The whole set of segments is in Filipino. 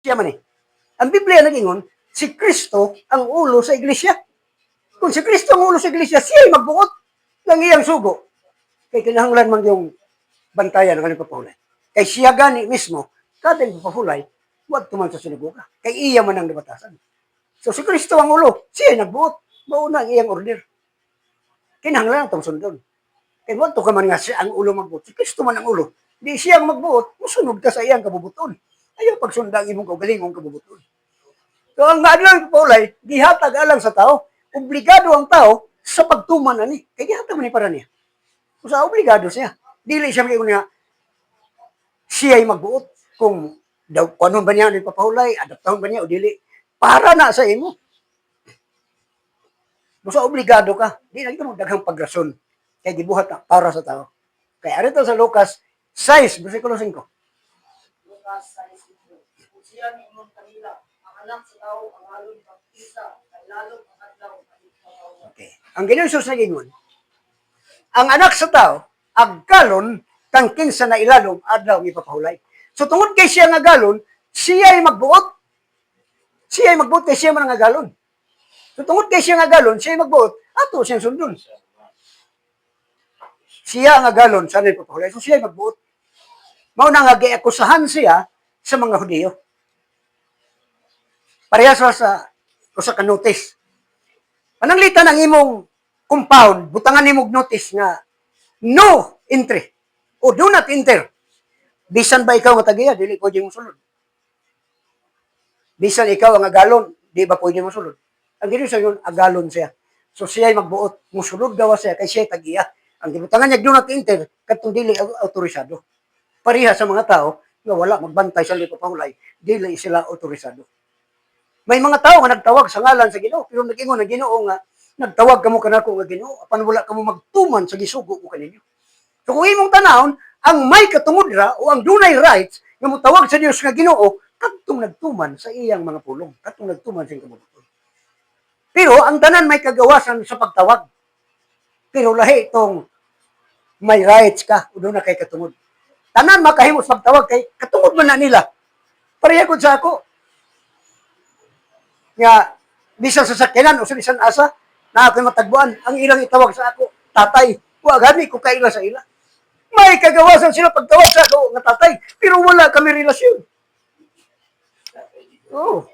Siya man eh. Ang Biblia nagingon, si Kristo ang ulo sa iglesia. Kung si Kristo ang ulo sa iglesia, siya ay magbuot ng iyang sugo. Kay kinahanglan man yung bantayan ng kanyang papahulay. Kay siya gani mismo, kada yung papahulay, huwag tuman sa sinagoga. Kay iya man ang nabatasan. So si Kristo ang ulo, siya ay nagbuot. Mauna ang iyang order. Kinahanglan ang sundon. Kaya mo to ka man nga siya ang ulo magbuot. Si Kristo man ang ulo. Di siya ang magbuot, musunod ka sa iyang kabubuton. Ayaw pagsundang imong kaugalingong kabubuton. So ang adlang paulay, gihatag alang sa tao, obligado ang tao sa pagtuman ani. Kaya gihatag man ni para niya. Kung sa obligado siya. Dili siya mga niya, siya ay magbuot. Kung daw, ano ba niya ni papahulay, adaptahon ba niya o dili. Para na sa imo. Basta obligado ka. Di na mo daghang pagrason. Kaya gibuhat na para sa tao. Kaya arito sa Lucas 6, versikulo 5. Lucas 6.5 Kung siya ni imong kanila, ang anak sa tao, ang halong pagkisa, ay lalong ang adlaw. Okay. Ang ginusos na gingon, ang anak sa tao, aggalon kang kinsa na ilalom adlaw ipapahulay. So tungod kay siya nga galon, siya ay magbuot. Siya ay magbuot kay siya man nga galon. So tungod kay siya nga galon, siya ay magbuot, ato siyang sundon. Siya nga galon sa nila ipapahulay. So siya ay magbuot. Mao na nga giakusahan siya sa mga Hudiyo. Parehas sa usa ka notice. Pananglitan ang imong compound, butangan nimog notice nga no entry o do not enter. Bisan ba ikaw nga tagiya, dili pwede mo sulod. Bisan ikaw ang agalon, di ba pwede mo sulod. Ang gino sa yun, agalon siya. So siya ay magbuot, musulod gawa siya, kay siya tagiya. Ang gibutangan niya, do not enter, katong dili au- autorisado. Pariha sa mga tao, nga wala magbantay sa lipapahulay, dili sila autorisado. May mga tao nga nagtawag sa ngalan sa Ginoo, pero nagingon ang Ginoo nga nagtawag kamo kanako nga Ginoo, apan wala kamo magtuman sa gisugo ko kaninyo. So kung imong tanawon, ang may katungudra o ang dunay rights nga motawag sa Dios nga Ginoo, kadtong nagtuman sa iyang mga pulong, kadtong nagtuman sa iyang kabubuton. Pero ang tanan may kagawasan sa pagtawag. Pero lahi itong may rights ka o na kay katungod. Tanan makahimos pagtawag kay katungod man na nila. Pareha ko sa ako, nga bisan sa sakyanan o sa bisan asa na ako'y matagbuan. Ang ilang itawag sa ako tatay wa gani ko kaila sa ila. May kagawasan sila pagtawag sa ako nga tatay pero wala kami relasyon. Oh.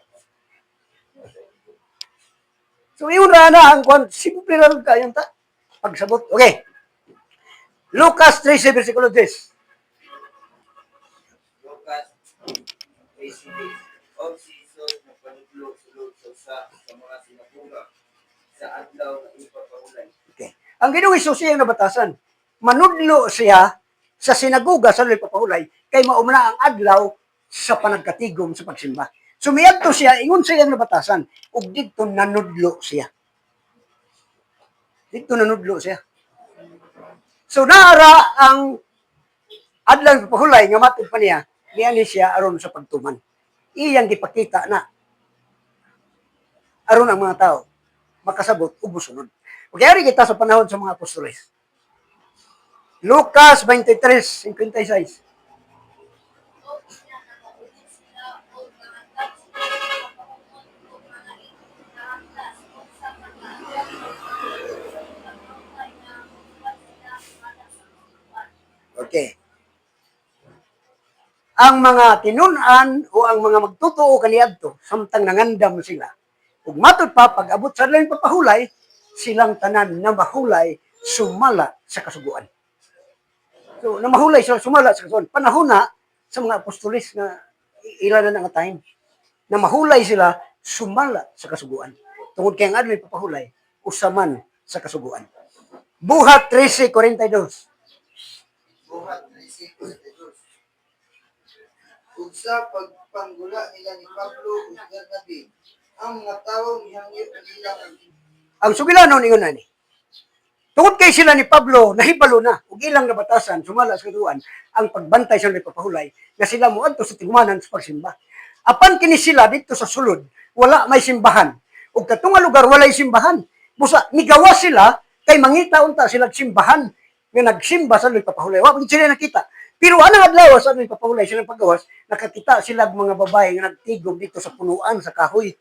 So yun na na ang kwan simple lang kayang ta. Pagsabot. Okay. Lucas 13 versikulo 10 Lucas 3:6 Og si Jesus nagpanudlo-sulod sa sa mga sinagoga sa adlaw nga ipapahulay. Okay. Ang Ginoong Isus siya nabatasan. Manudlo siya sa sinagoga sa luy papahulay kay maumna ang adlaw sa panagkatigom sa pagsimba. Sumiadto siya, ingon siya ang nabatasan, ug didto nanudlo siya. Didto nanudlo siya. So naara ang adlaw sa papahulay nga matod pa niya, niya siya aron sa pagtuman. Iyang gipakita na aron ang mga tao makasabot ug mosunod. Ug ari kita sa panahon sa mga apostoles. Lucas 23:56. Okay. Ang mga tinunan o ang mga magtutuo kaniadto samtang nangandam sila. Ug matod pa pag abot sa lain papahulay, silang tanan na mahulay sumala sa kasuguan. So, na mahulay sila sumala sa kasuguan. Panahon na sa mga apostolis na ilan na nga time na mahulay sila sumala sa kasuguan. Tungod kay ang adlay papahulay usaman sa kasuguan. Buhat 13:42. Buhat 3:42. Ug sa pagpanggula nila ni Pablo ug Bernabe, ang mga tawo mihangyo ang ilang Ang sugilanon ingon na ni. Tungod kay sila ni Pablo, nahibalo na, ug ilang nabatasan, sumala sa katuan, ang pagbantay sa papahulay, na sila mo sa tigumanan sa pagsimba. Apan kini sila dito sa sulod, wala may simbahan. Ug katong nga lugar walay simbahan. Busa migawa sila kay mangita unta sila simbahan nga nagsimba sa luy papahulay. Wa sila nakita. Pero anong adlaw sa aming papawlay silang paggawas, nakakita sila mga babae nga nagtigom dito sa punuan sa kahoy.